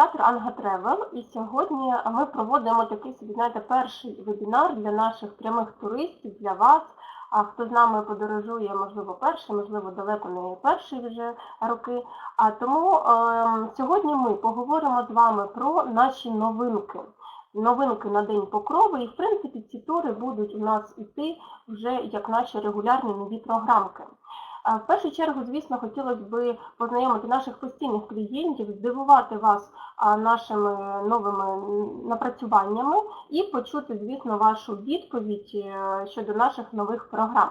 адміністратор Анга Тревел, і сьогодні ми проводимо такий собі, знаєте, перший вебінар для наших прямих туристів, для вас. А хто з нами подорожує, можливо, перший, можливо, далеко не перші вже роки. А тому е, сьогодні ми поговоримо з вами про наші новинки. Новинки на День Покрови, і в принципі ці тури будуть у нас іти вже як наші регулярні нові програмки. В першу чергу, звісно, хотілося б познайомити наших постійних клієнтів, здивувати вас нашими новими напрацюваннями і почути, звісно, вашу відповідь е, щодо наших нових програм.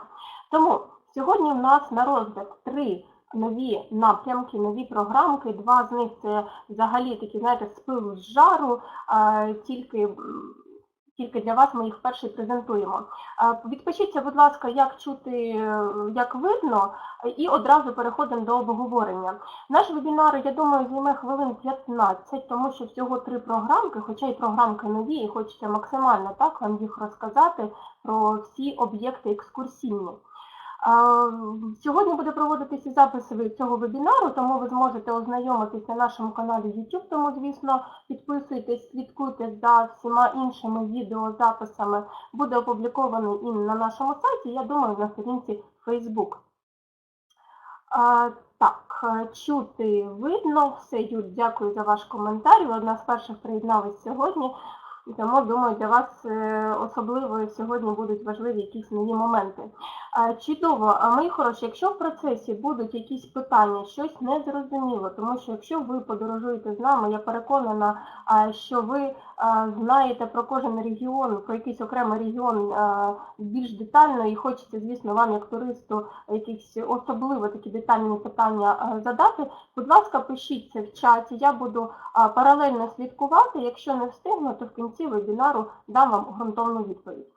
Тому сьогодні в нас на розгляд три нові напрямки, нові програмки. Два з них це взагалі такі, знаєте, з пилу з жару, тільки. Тільки для вас ми їх вперше презентуємо. Відпишіться, будь ласка, як чути, е, як видно, і одразу переходимо до обговорення. Наш вебінар, я думаю, займе хвилин 15, тому що всього три програмки, хоча й програмки нові, і хочеться максимально так вам їх розказати про всі об'єкти екскурсійні. А, Сьогодні буде проводитися запис цього вебінару, тому ви зможете ознайомитись на нашому каналі YouTube, тому, звісно, підписуйтесь, слідкуйте за всіма іншими відеозаписами. Буде опублікований і на нашому сайті, я думаю, на сторінці Facebook. А, так, е, чути видно, все, Юль, дякую за ваш коментар. Одна з перших приєдналась сьогодні, тому, думаю, для вас е, особливо сьогодні будуть важливі якісь нові моменти. Чудово, мої хороші, якщо в процесі будуть якісь питання, щось незрозуміло, тому що якщо ви подорожуєте з нами, я переконана, що ви знаєте про кожен регіон, про якийсь окремий регіон більш детально і хочеться, звісно, вам як туристу якісь особливо такі детальні питання задати, будь ласка, пишіть це в чаті, я буду паралельно слідкувати, якщо не встигну, то в кінці вебінару дам вам ґрунтовну відповідь.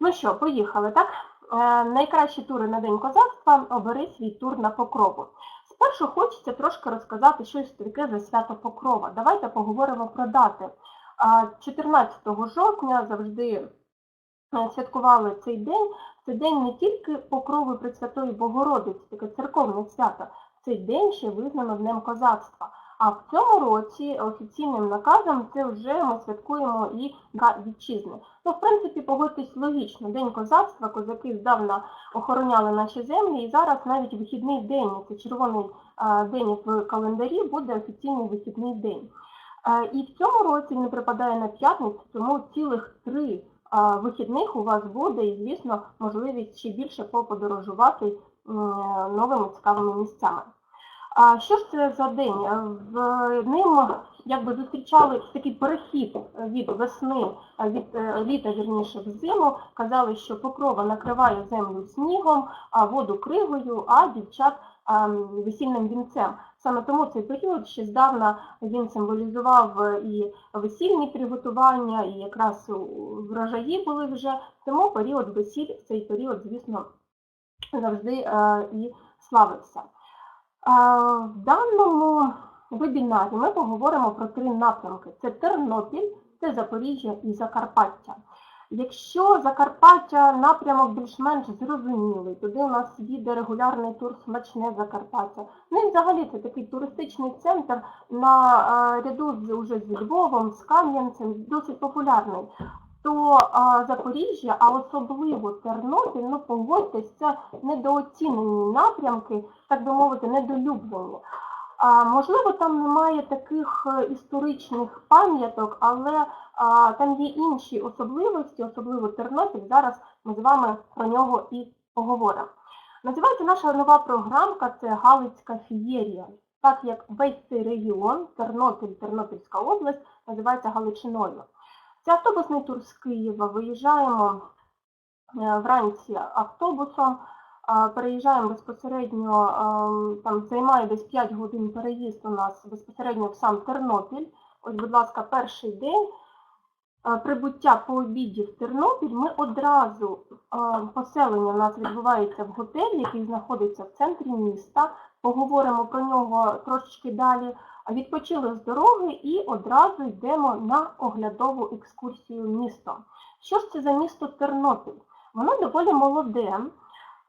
Ну що, поїхали, так? Е, Найкращі тури на День козацтва обери свій тур на Покрову. Спершу хочеться трошки розказати щось таке за свято Покрова. Давайте поговоримо про дати. 14 жовтня завжди е, святкували цей день. Це день не тільки Покрови Пресвятої Богородиці, таке церковне свято, цей день ще визнано Днем козацтва. А в цьому році офіційним наказом це вже ми святкуємо і Дня вітчизни. Ну, в принципі, погодьтесь логічно. День козацтва, козаки здавна охороняли наші землі, і зараз навіть вихідний день, це червоний день в календарі, буде офіційний вихідний день. І в цьому році він припадає на п'ятницю, тому цілих три вихідних у вас буде, і, звісно, можливість ще більше поподорожувати новими цікавими місцями. А що ж це за день? В ним якби зустрічали такий перехід від весни, від е, літа вірніше в зиму. Казали, що покрова накриває землю снігом, а воду кригою, а дівчат весільним вінцем. Саме тому цей період ще здавна він символізував е, і весільні приготування, і якраз врожаї були вже. Тому період весіль, цей період, звісно, завжди е, і славився. В даному вебінарі ми поговоримо про три напрямки: це Тернопіль, це Запоріжжя і Закарпаття. Якщо Закарпаття напрямок більш-менш зрозумілий, туди у нас їде регулярний тур смачне Закарпаття. Ну і взагалі це такий туристичний центр на е, ряду з з Львовом, з Кам'янцем, досить популярний. То а, Запоріжжя, а особливо Тернопіль, ну погодьтесь, це недооцінені напрямки, так би мовити, недолюблені. А, можливо, там немає таких е, історичних пам'яток, але а, там є інші особливості, особливо Тернопіль. Зараз ми з вами про нього і поговоримо. Називається наша нова програмка це Галицька фієрія. Так як весь цей регіон, Тернопіль, Тернопільська область, називається Галичиною. Це автобусний тур з Києва. Виїжджаємо е, вранці автобусом, переїжджаємо безпосередньо, там займає десь 5 годин переїзд у нас безпосередньо в сам Тернопіль. Ось, будь ласка, перший день е, прибуття по обіді в Тернопіль. Ми одразу е, поселення у нас відбувається в готелі, який знаходиться в центрі міста. Поговоримо про нього трошечки далі. Відпочили з дороги і одразу йдемо на оглядову екскурсію містом. Що ж це за місто Тернопіль? Воно доволі молоде.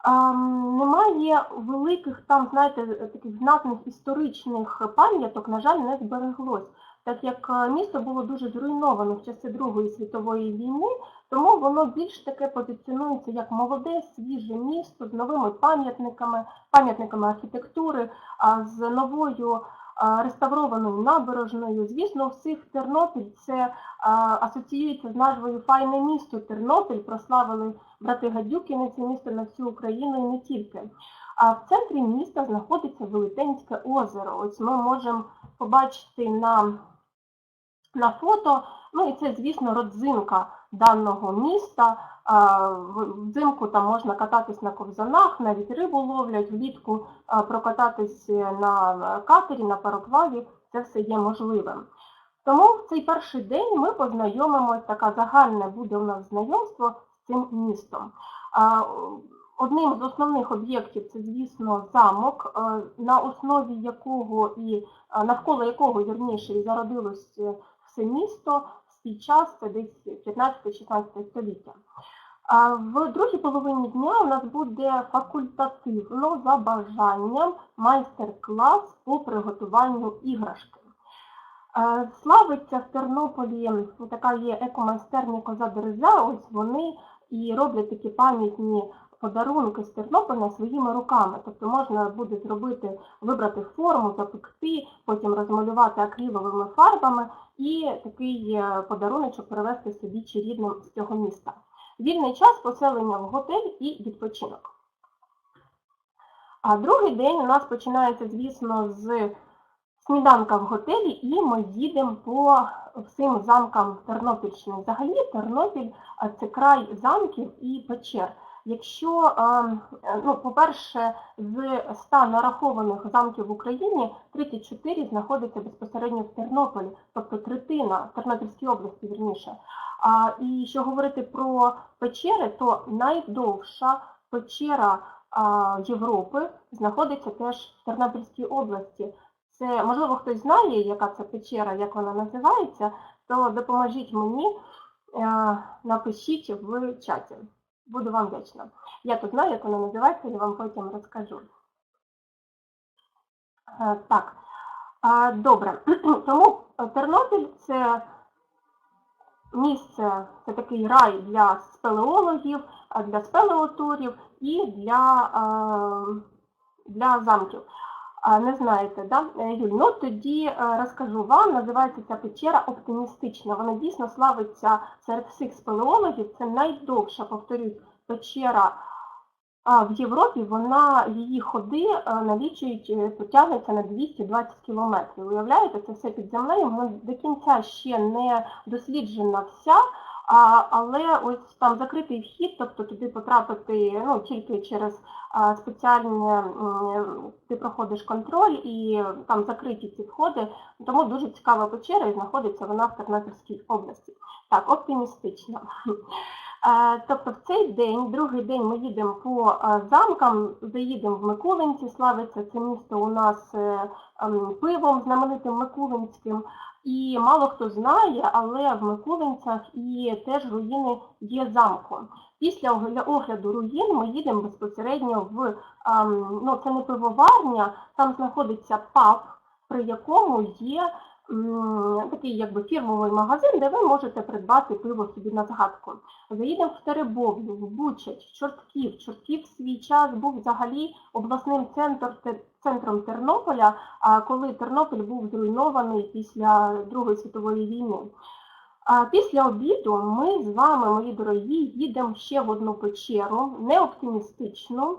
Ем, Немає великих там, знаєте, таких знатних історичних пам'яток, на жаль, не збереглось. так як е, місто було дуже зруйновано в часи Другої світової війни, тому воно більш таке позиціонується як молоде, свіже місто з новими пам'ятниками, пам'ятниками архітектури, з новою реставрованою набережною. Звісно, всіх Тернопіль це асоціюється з назвою Файне місто Тернопіль, прославили брати Гадюкіни це місто на всю Україну і не тільки. А в центрі міста знаходиться Велетенське озеро. Ось ми можемо побачити на, на фото. Ну і це, звісно, родзинка даного міста. Взимку там можна кататись на ковзанах, навіть рибу ловлять, влітку прокататись на катері, на пароплаві. Це все є можливим. Тому в цей перший день ми познайомимося, така загальне буде у нас знайомство з цим містом. Одним з основних об'єктів це, звісно, замок, на основі якого і навколо якого, вірніше, і зародилось е, все місто свій час, це десь 15-16 століття. В другій половині дня у нас буде факультативно за бажанням майстер-клас по приготуванню іграшки. Е, Славиться в Тернополі така є екомайстерня Коза Дереза, ось вони і роблять такі пам'ятні подарунки з Тернополя своїми руками. Тобто можна буде зробити, вибрати форму, запекти, потім розмалювати акриловими фарбами і такий е, подаруночок привезти собі чи рідним з цього міста. Вільний час поселення в готель і відпочинок. А другий день у нас починається, звісно, з сніданка в готелі, і ми їдемо по всім замкам Тернопільщини. Взагалі Тернопіль це край замків і печер. Якщо, е, ну, по-перше, з 100 нарахованих замків в Україні 34 знаходяться безпосередньо в Тернополі, тобто третина Тернопільській області, вірніше. А, і що говорити про печери, то найдовша печера а, Європи знаходиться теж в Тернопільській області. Це, можливо, хтось знає, яка це печера, як вона називається, то допоможіть мені, е, напишіть в чаті. Буду вам вдячна. Я тут знаю, як вона називається, я вам потім розкажу. Е, Так, добре. Тому Тернопіль це місце, це такий рай для спелеологів, для спелеотурів і для, е, для замків. А, Не знаєте, да? Е, Юль, ну тоді е, розкажу вам, називається ця печера оптимістична. Вона дійсно славиться серед всіх спелеологів. Це найдовша, повторюсь, печера в Європі. Вона, її ходи е, налічують, потягнуться на 220 кілометрів. Уявляєте, це все під землею, вона до кінця ще не досліджена вся. А, але ось там закритий вхід, тобто туди потрапити ну, тільки через а, спеціальні, ти проходиш контроль і там закриті ці входи, тому дуже цікава печера і знаходиться вона в Тернопільській області. Так, оптимістично. Е, Тобто в цей день, другий день ми їдемо по е, замкам, заїдемо в Микулинці, славиться це місто у нас е, ем, пивом знаменитим Микулинським. І мало хто знає, але в Микулинцях і теж руїни є замком. Після огляду руїн ми їдемо безпосередньо в, ем, ну це не пивоварня, там знаходиться паб, при якому є такий якби фірмовий магазин, де ви можете придбати пиво собі на згадку. Заїдемо в Теребовлю, в Бучач, в Чортків. Чортків в свій час був взагалі обласним центром, центром Тернополя, коли Тернопіль був зруйнований після Другої світової війни. Після обіду ми з вами, мої дорогі, їдемо ще в одну печеру, не оптимістичну,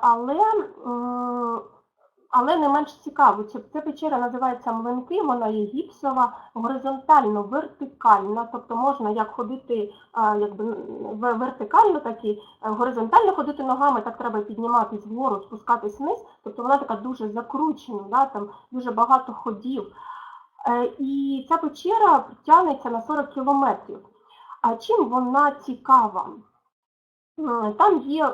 але, але не менш цікаву. Ця, печера називається Млинки, вона є гіпсова, горизонтально, вертикальна, тобто можна як ходити а, якби, вертикально, так і е, горизонтально ходити ногами, так треба підніматись вгору, спускатись вниз, тобто вона така дуже закручена, да, там дуже багато ходів. Е, І ця печера тягнеться на 40 кілометрів. А чим вона цікава? М, Там є е,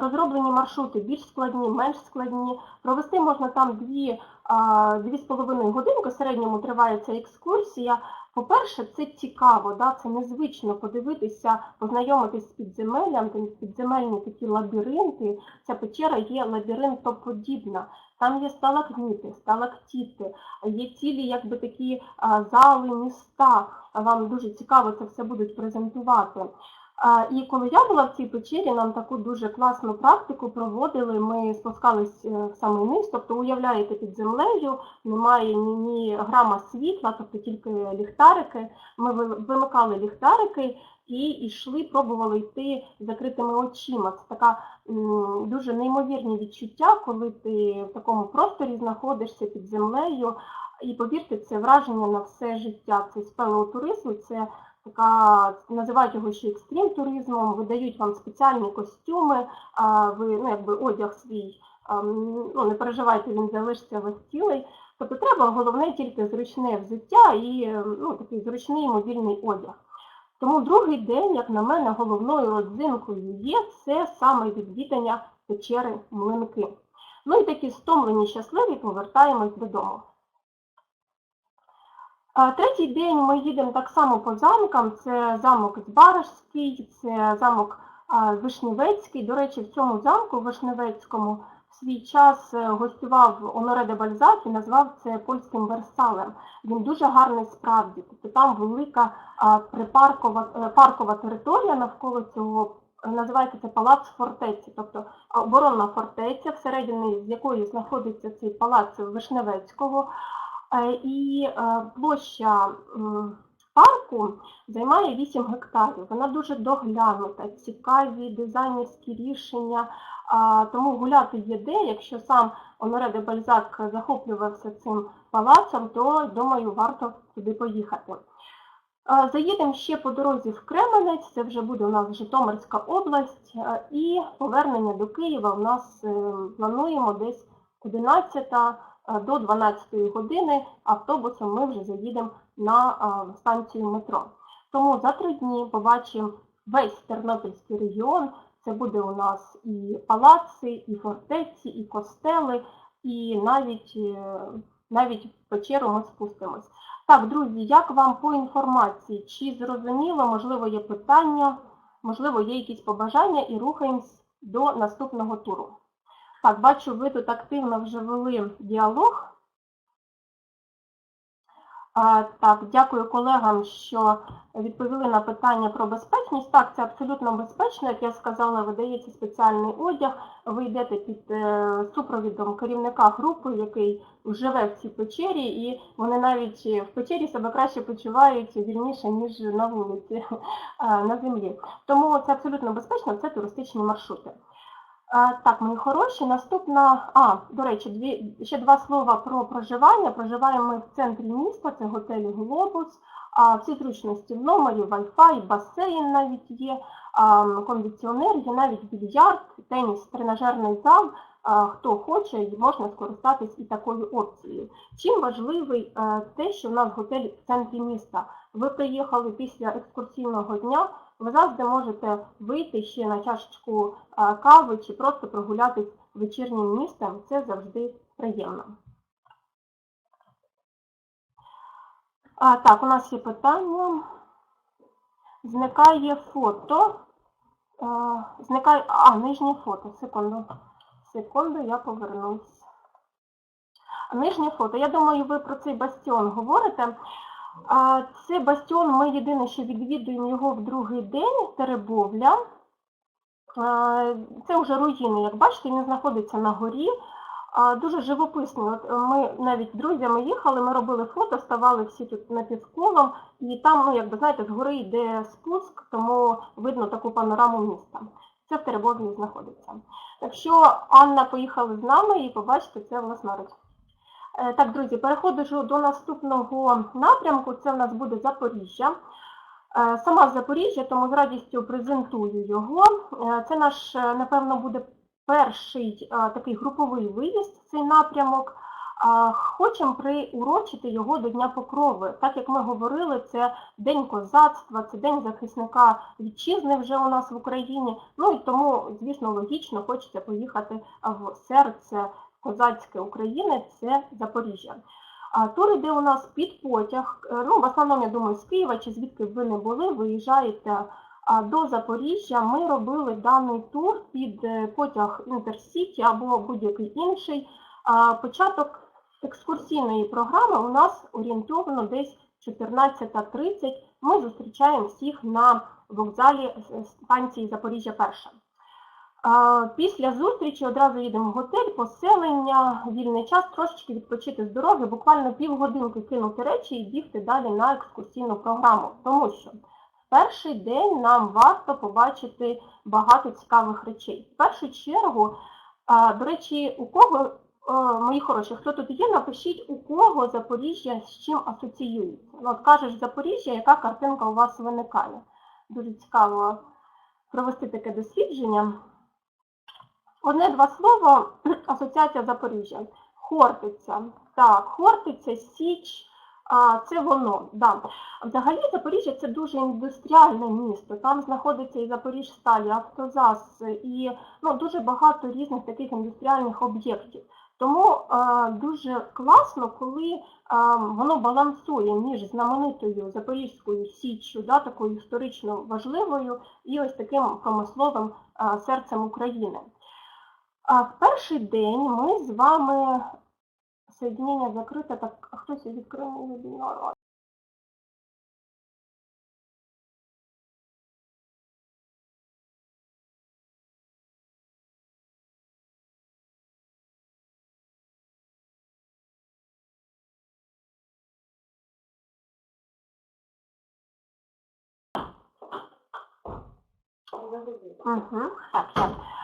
розроблені маршрути більш складні, менш складні. Провести можна там дві, а, дві з половиною годинки, в середньому триває ця екскурсія. По-перше, це цікаво, да? це незвично подивитися, познайомитись з підземеллям, там підземельні такі лабіринти. Ця печера є лабіринтоподібна. Там є сталагміти, сталактіти, є цілі якби такі зали, міста. Вам дуже цікаво це все будуть презентувати. І коли я була в цій печері, нам таку дуже класну практику проводили. Ми спускались е, в самий низ, тобто уявляєте під землею, немає ні, ні грама світла, тобто тільки ліхтарики. Ми ви- вимикали ліхтарики і йшли, пробували йти закритими очима. Це така дуже неймовірні відчуття, коли ти в такому просторі знаходишся під землею. І повірте, це враження на все життя. Це спелеотуризм, це така, називають його ще екстрім туризмом, видають вам спеціальні костюми, ви ну, якби одяг свій, ну не переживайте, він залишиться вас цілий. Тобто треба головне тільки зручне взуття і е, ну, такий зручний мобільний одяг. Тому другий день, як на мене, головною родзинкою є це саме відвідання печери Млинки. Ну і такі стомлені, щасливі повертаємось додому. Третій день ми їдемо так само по замкам. Це замок Збаражський, це замок Вишневецький. До речі, в цьому замку Вишневецькому в свій час е, гостював Оноре де Бальзак і назвав це польським Версалем. Він дуже гарний справді. Тобто там велика припаркова е, паркова територія навколо цього. е, Називається це палац фортеці, тобто оборонна фортеця, всередині з якої знаходиться цей палац Вишневецького. Е, І е, площа парку займає 8 гектарів. Вона дуже доглянута, цікаві дизайнерські рішення. Тому гуляти є де. Якщо сам Оноре де Бальзак захоплювався цим палацом, то думаю, варто туди поїхати. Е, Заїдемо ще по дорозі в Кременець, це вже буде у нас Житомирська область, е, і повернення до Києва у нас е, плануємо десь 11 е, до 12 години автобусом ми вже заїдемо на е, станцію метро. Тому за три дні побачимо весь Тернопільський регіон. Це буде у нас і палаци, і фортеці, і костели, і навіть, е, навіть печеру ми спустимось. Так, друзі, як вам по інформації? Чи зрозуміло, можливо, є питання, можливо, є якісь побажання і рухаємось до наступного туру. Так, бачу, ви тут активно вже вели діалог. Так, дякую колегам, що відповіли на питання про безпечність. Так, це абсолютно безпечно, як я сказала, видається спеціальний одяг. Ви йдете під е, супровідом керівника групи, який живе в цій печері, і вони навіть в печері себе краще почувають вільніше, ніж на вулиці е, на землі. Тому це абсолютно безпечно, це туристичні маршрути. А, Так, мої хороші, наступна, а, до речі, дві, ще два слова про проживання. Проживаємо ми в центрі міста, це готель Глобус, а, всі зручності в номері, Wi-Fi, басейн навіть є, а, кондиціонер, є навіть більярд, теніс, тренажерний зал. А, Хто хоче, можна скористатись і такою опцією. Чим важливий е, те, що в нас готель в центрі міста. Ви приїхали після екскурсійного дня, ви завжди можете вийти ще на чашечку кави чи просто прогулятись вечірнім містом. Це завжди приємно. А, так, у нас є питання. Зникає фото. А, зникає. А, нижнє фото. Секунду. Секунду, я повернусь. Нижнє фото. Я думаю, ви про цей бастіон говорите. Це бастіон, ми єдине, що відвідуємо його в другий день, Теребовля. Це вже руїни, як бачите, він знаходиться на горі. Дуже живописний. От ми навіть друзями їхали, ми робили фото, ставали всі тут напівколом, і там, ну, якби знаєте, згори йде спуск, тому видно таку панораму міста. Це в Теребовлі знаходиться. Якщо Анна поїхала з нами і побачите, це власноруч. Е, Так, друзі, переходжу до наступного напрямку. Це в нас буде Запоріжжя. Е, Сама Запоріжжя, тому з радістю презентую його. Е, Це наш, напевно, буде перший такий груповий виїзд цей напрямок. Хочемо приурочити його до Дня Покрови. Так як ми говорили, це День козацтва, це День захисника вітчизни вже у нас в Україні. Ну і тому, звісно, логічно хочеться поїхати в серце козацьке України, це Запоріжжя. А тур іде у нас під потяг. Е, Ну, в основному, я думаю, з Києва чи звідки ви не були, виїжджаєте до Запоріжжя. Ми робили даний тур під е, потяг Інтерсіті або будь-який інший. Початок екскурсійної програми у нас орієнтовно десь 14.30. Ми зустрічаємо всіх на вокзалі е, станції Запоріжжя Перша. Після зустрічі одразу їдемо в готель, поселення, вільний час, трошечки відпочити з дороги, буквально півгодинки кинути речі і бігти далі на екскурсійну програму. Тому що в перший день нам варто побачити багато цікавих речей. В першу чергу, до речі, у кого, мої хороші, хто тут є, напишіть, у кого Запоріжжя з чим асоціюється. Ну, от кажеш Запоріжжя, яка картинка у вас виникає. Дуже цікаво провести таке дослідження. Одне-два слова, асоціація Запоріжжя. Хортиця. Так, Хортиця, Січ, а, це воно. Да. Взагалі Запоріжжя це дуже індустріальне місто. Там знаходиться і Запоріжсталь, і Автозас, і ну, дуже багато різних таких індустріальних об'єктів. Тому а, дуже класно, коли а, воно балансує між знаменитою Запорізькою Січчю, да, такою історично важливою, і ось таким промисловим а, серцем України. А в перший день ми з вами соєднення закрите, так хтось відкрив мій вебінар. Угу. Так, так.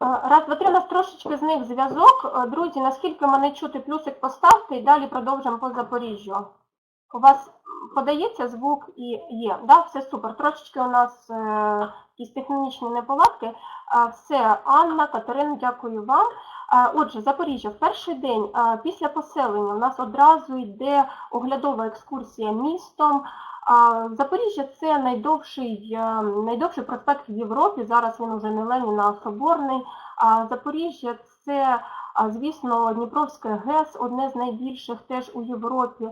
Е, Раз, два, три, у нас трошечки зник зв'язок. Е, Друзі, наскільки мене чути, плюсик поставте і далі продовжимо по Запоріжжю. У вас подається звук і є, да? все супер. Трошечки у нас е, якісь технічні неполадки. Е, все, Анна, Катерина, дякую вам. Отже, Запоріжжя, в перший день після поселення у нас одразу йде оглядова екскурсія містом. Запоріжжя це найдовший, е, найдовший проспект в Європі. Зараз він уже не Леніна, а Соборний. Запоріжжя це, звісно, Дніпровське ГЕС, одне з найбільших теж у Європі.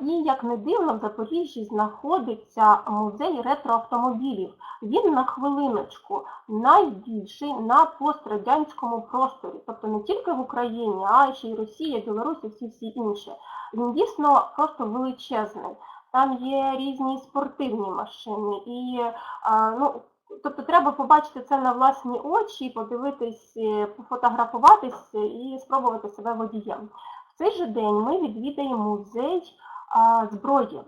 І, як не дивно, в Запоріжжі знаходиться музей ретроавтомобілів. Він на хвилиночку найбільший на пострадянському просторі, тобто не тільки в Україні, а ще й Росія, Білорусь і всі всі інші. Він дійсно просто величезний. Там є різні спортивні машини, і ну, тобто треба побачити це на власні очі, подивитись, е, пофотографуватись і спробувати себе водієм. В цей же день ми відвідаємо музей зброї.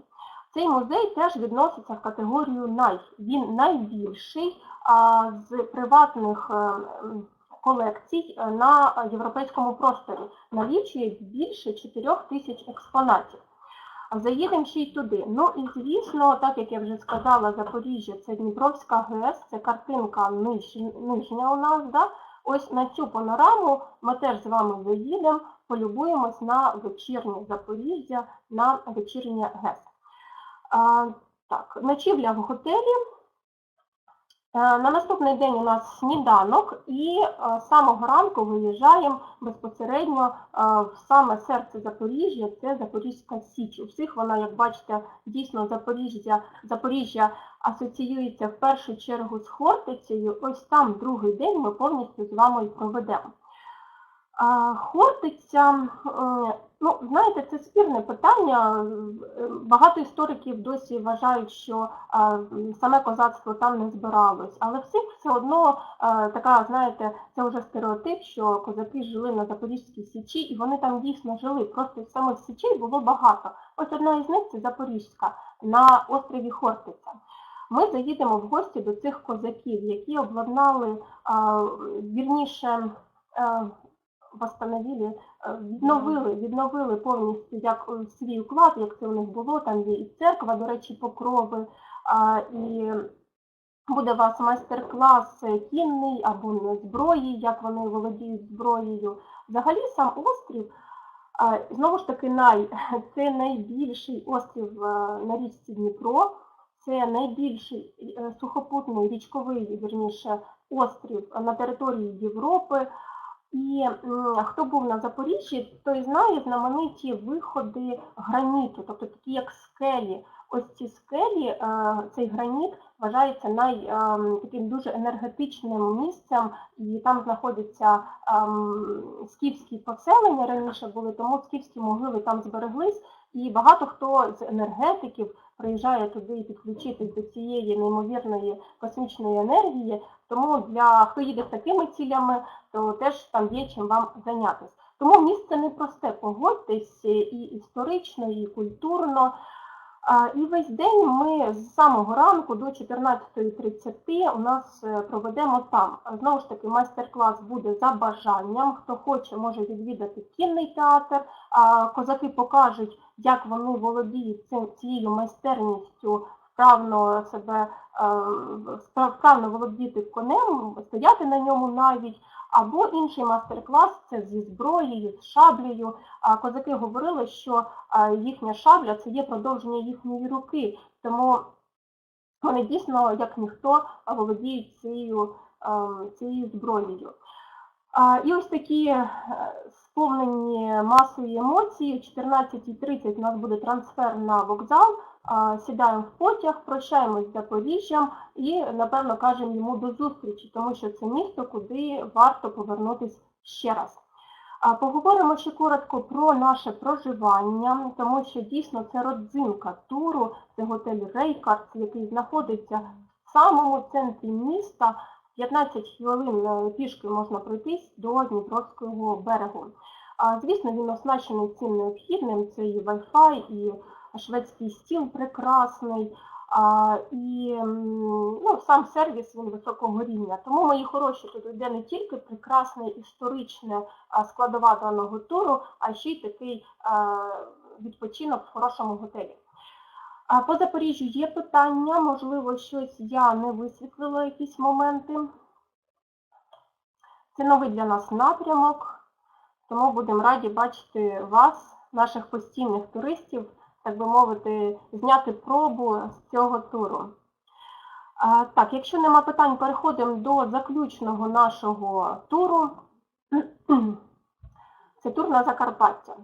Цей музей теж відноситься в категорію най. Він найбільший з приватних е, колекцій е, на європейському просторі. Налічує більше 4 тисяч експонатів. А Заїдемо ще й туди. Ну і звісно, так як я вже сказала, Запоріжжя це Дніпровська ГЕС, це картинка ниж, нижня у нас. Да? Ось на цю панораму ми теж з вами заїдемо, полюбуємось на вечірнє Запоріжжя, на вечірнє ГЕС. А, так, ночівля в готелі. Е, На наступний день у нас сніданок і е, з самого ранку виїжджаємо безпосередньо е, в саме серце Запоріжжя, це Запорізька Січ. У всіх вона, як бачите, дійсно Запоріжжя, Запоріжжя асоціюється в першу чергу з Хортицею. Ось там другий день ми повністю з вами і проведемо. Хортиця, ну, знаєте, це спірне питання. Е, Багато істориків досі вважають, що а, саме козацтво там не збиралось, але всіх все одно е, така, знаєте, це вже стереотип, що козаки жили на Запорізькій Січі, і вони там дійсно жили. Просто самих січей було багато. Ось одна із них це Запорізька на острові Хортиця. Ми заїдемо в гості до цих козаків, які обладнали вірніше. Восстановили, е, відновили, відновили повністю як е, свій уклад, як це у них було, там є і церква, до речі, покрови, і буде у вас майстер-клас е, кінний або не зброї, як вони володіють зброєю. Взагалі сам острів, знову ж таки, най, це найбільший острів е, на річці Дніпро, це найбільший сухопутний річковий, вірніше, острів на території Європи. І хто був на Запоріжжі, той знає знамениті виходи граніту, тобто такі як скелі. Ось ці скелі, е, цей граніт вважається най, ем, таким дуже енергетичним місцем, і там знаходяться ем, скіфські поселення раніше були, тому скіфські могили там збереглись, і багато хто з енергетиків приїжджає туди підключитись до цієї неймовірної космічної енергії. Тому для хто їде з такими цілями, то теж там є чим вам зайнятися. Тому місце непросте, погодьтесь, і історично, і культурно. І весь день ми з самого ранку до 14.30 у нас е, проведемо там. Знову ж таки, майстер-клас буде за бажанням. Хто хоче, може відвідати кінний театр. Козаки покажуть, як вони володіють цією майстерністю вправно себе е, вправно володіти конем, стояти на ньому навіть. Або інший майстер-клас це зі зброєю, з шаблею. Козаки говорили, що їхня шабля це є продовження їхньої руки, тому вони дійсно, як ніхто, володіють цією, ем, цією зброєю. І ось такі е, сповнені масою емоцій. О 14.30 у нас буде трансфер на вокзал. Сідаємо в потяг, прощаємось з Запоріжжям і, напевно, кажемо йому до зустрічі, тому що це місто, куди варто повернутися ще раз. Поговоримо ще коротко про наше проживання, тому що дійсно це родзинка туру, це готель Рейкардс, який знаходиться в самому центрі міста. 15 хвилин е, пішки можна пройтись до Дніпровського берегу. Звісно, він оснащений всім необхідним, це і Wi-Fi, і шведський стіл прекрасний, а, і ну, сам сервіс він високого рівня. Тому, мої хороші, тут йде не тільки прекрасне історичне складова даного туру, а ще й такий а, відпочинок в хорошому готелі. А по Запоріжжю є питання, можливо, щось я не висвітлила, якісь моменти. Це новий для нас напрямок, тому будемо раді бачити вас, наших постійних туристів, так би мовити, зняти пробу з цього туру. Так, якщо нема питань, переходимо до заключного нашого туру. Це тур на Закарпаття.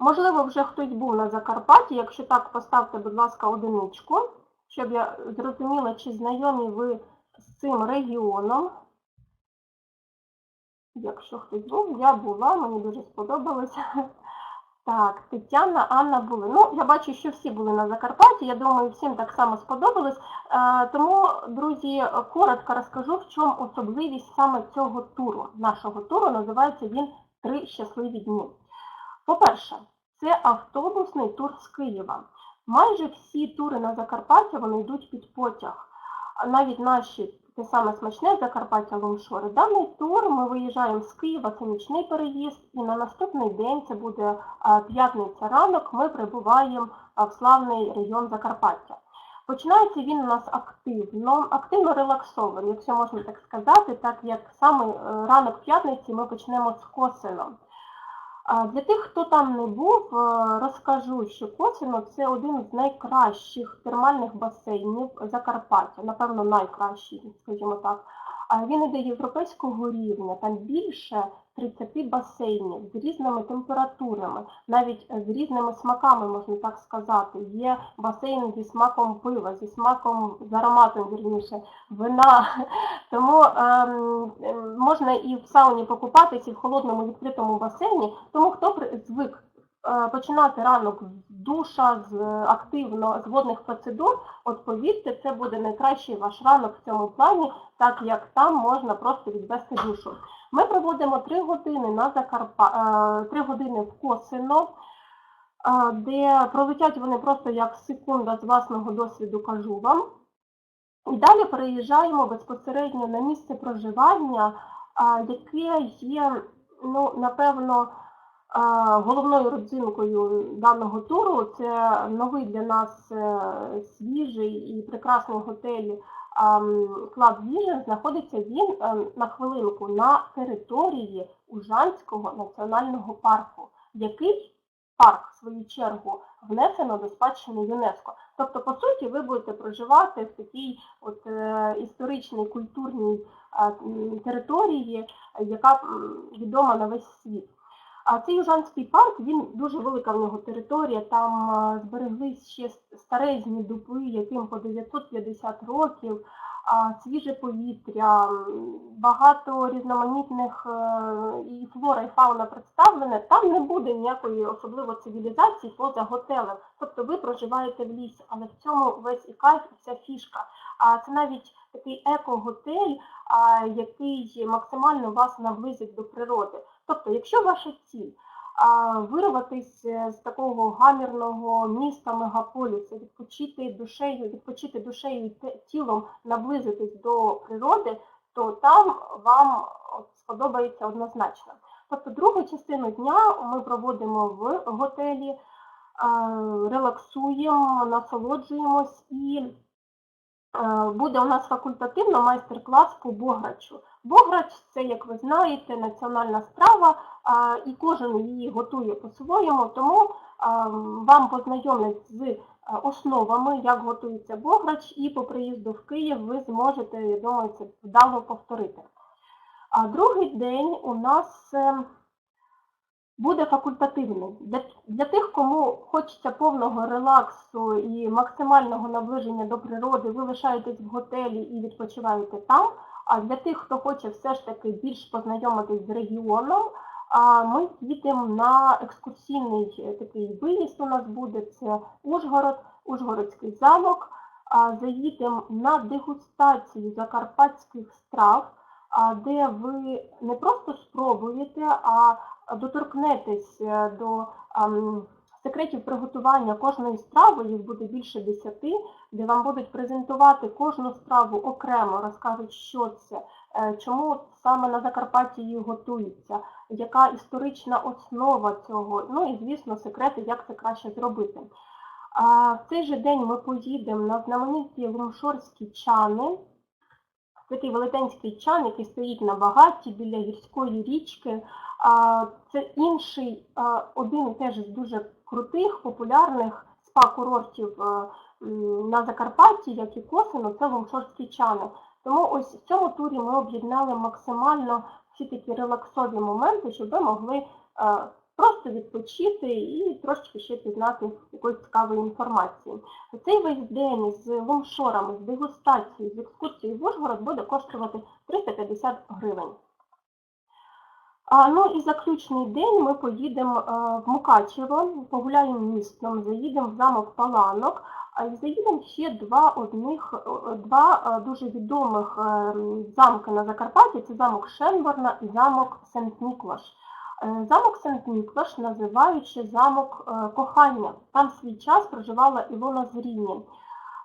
Можливо, вже хтось був на Закарпатті. Якщо так, поставте, будь ласка, одиничку, щоб я зрозуміла, чи знайомі ви з цим регіоном. Якщо хтось був, я була, мені дуже сподобалося. Так, Тетяна, Анна були. Ну, я бачу, що всі були на Закарпатті. Я думаю, всім так само сподобалось. Е, Тому, друзі, коротко розкажу, в чому особливість саме цього туру. Нашого туру називається він Три щасливі дні. По-перше, це автобусний тур з Києва. Майже всі тури на Закарпаття вони йдуть під потяг. Навіть наші те саме смачне Закарпаття Лумшори. Даний тур ми виїжджаємо з Києва, це нічний переїзд, і на наступний день, це буде п'ятниця ранок, ми прибуваємо в славний регіон Закарпаття. Починається він у нас активно, активно релаксований, якщо можна так сказати, так як саме е, ранок п'ятниці ми почнемо з Косином. Для тих, хто там не був, розкажу, що Косино – це один з найкращих термальних басейнів Закарпаття, напевно, найкращий, скажімо так. Він іде європейського рівня, там більше 30 басейнів з різними температурами, навіть з різними смаками, можна так сказати. Є басейни зі смаком пива, зі смаком, з ароматом, вірніше, вина. Тому ем, ем, можна і в сауні покупатися, і в холодному відкритому басейні. Тому хто звик е, починати ранок з душа, з активно з водних процедур, от повірте, це буде найкращий ваш ранок в цьому плані, так як там можна просто відвести душу. Ми проводимо 3 години на Закарпа... 3 години в Косино, е, де пролетять вони просто як секунда з власного досвіду кажу вам. І далі переїжджаємо безпосередньо на місце проживання, яке є, ну, напевно, головною родзинкою даного туру. Це новий для нас е, свіжий і прекрасний готель Клаб Vision. Знаходиться він е, на хвилинку на території Ужанського національного парку, який парк, в свою чергу, внесено до спадщини ЮНЕСКО. Тобто, по суті, ви будете проживати в такій от е, історичній культурній а, території, яка відома на весь світ. А цей Южанський парк, він дуже велика в нього територія, там збереглись ще старезні дуби, яким по 950 років, свіже повітря, багато різноманітних е, і флора, і фауна представлене. Там не буде ніякої особливо цивілізації поза готелем. Тобто ви проживаєте в лісі, але в цьому весь і кайф, і вся фішка. А це навіть такий еко-готель, який максимально вас наблизить до природи. Тобто, якщо ваша ціль е, з такого гамірного міста мегаполісу, відпочити душею, відпочити душею і тілом, наблизитись до природи, то там вам сподобається однозначно. Тобто другу частину дня ми проводимо в готелі, релаксуємо, насолоджуємось і е, буде у нас факультативно майстер-клас по бограчу. Бограч це, як ви знаєте, національна страва, і кожен її готує по-своєму, тому вам познайомлять з е, основами, як готується бограч, і по приїзду в Київ ви зможете, я думаю, це вдало повторити. А другий день у нас е, буде факультативний. Для, для тих, кому хочеться повного релаксу і максимального наближення до природи, ви лишаєтесь в готелі і відпочиваєте там. А для тих, хто хоче все ж таки більш познайомитись з регіоном, ми їдемо на екскурсійний е, такий виїзд у нас буде, це Ужгород, Ужгородський замок. Заїдемо на дегустацію закарпатських страв, де ви не просто спробуєте, а доторкнетесь е, до секретів приготування кожної страви, їх буде більше десяти, де вам будуть презентувати кожну страву окремо, розкажуть, що це, е, чому саме на Закарпатті її готується, яка історична основа цього, ну і, звісно, секрети, як це краще зробити. А в цей же день ми поїдемо на знамениті Лумшорські чани. Такий велетенський чан, який стоїть на багаті біля гірської річки. Це інший, один теж з дуже крутих, популярних спа-курортів на Закарпатті, як і Косино, це Лумшорські чани. Тому ось в цьому турі ми об'єднали максимально всі такі релаксові моменти, щоб ви могли просто відпочити і трошки ще пізнати якоїсь цікавої інформації. Цей весь день з лумшорами, з дегустацією, з екскурсією в Ужгород буде коштувати 350 гривень. А, ну і заключний день ми поїдемо е, в Мукачево, погуляємо містом, заїдемо в замок Паланок, а і заїдемо ще два одних, е, два е, дуже відомих е, замки на Закарпатті. Це замок Шенборна і замок Сент-Ніколаш. Е, Замок Сент-Ніколаш називають ще замок е, кохання. Там свій час проживала Ілона Зріні.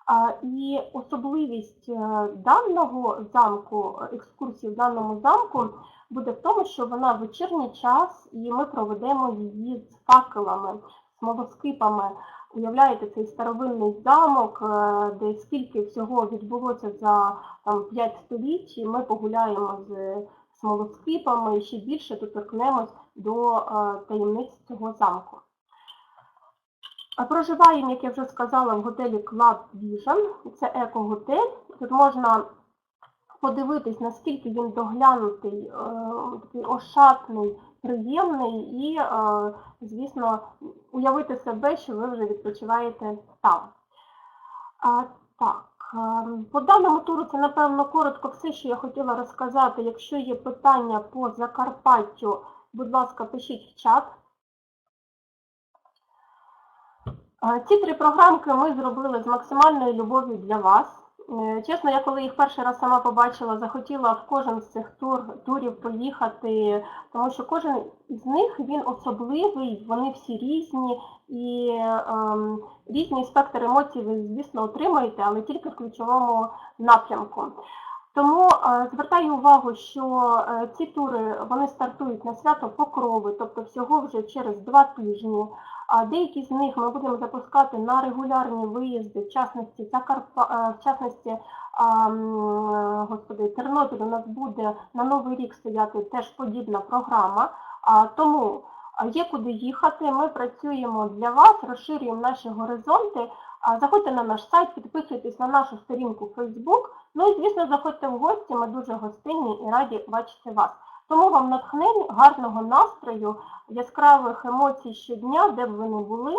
А, І особливість е, даного замку, екскурсії в даному замку буде в тому, що вона вечірній час і ми проведемо її з факелами, смолоскипами. Уявляєте, цей старовинний замок, е, де скільки всього відбулося за там, 5 століть, і ми погуляємо з смолоскипами і ще більше доторкнемось до е, таємниць цього замку. Проживаємо, як я вже сказала, в готелі Club Vision. Це еко-готель. Тут можна подивитись, наскільки він доглянутий, е, такий ошатний, приємний і, е, звісно, уявити себе, що ви вже відпочиваєте там. Так, по даному туру це, напевно, коротко все, що я хотіла розказати. Якщо є питання по Закарпаттю, будь ласка, пишіть в чат. Е, Ці три програмки ми зробили з максимальною любов'ю для вас. Е, Чесно, я коли їх перший раз сама побачила, захотіла в кожен з цих тур, турів поїхати, тому що кожен із них він особливий, вони всі різні і ем, різний спектр емоцій ви, звісно, отримаєте, але тільки в ключовому напрямку. Тому е, звертаю увагу, що е, ці тури вони стартують на свято Покрови, тобто всього вже через два тижні. А деякі з них ми будемо запускати на регулярні виїзди, в частності Закарпа, е, в частності господи, Тернопіль у нас буде на Новий рік стояти теж подібна програма. Тому є куди їхати. Ми працюємо для вас, розширюємо наші горизонти. Заходьте на наш сайт, підписуйтесь на нашу сторінку Facebook. Ну і, звісно, заходьте в гості, ми дуже гостинні і раді бачити вас. Тому вам натхнень, гарного настрою, яскравих емоцій щодня, де б ви не були.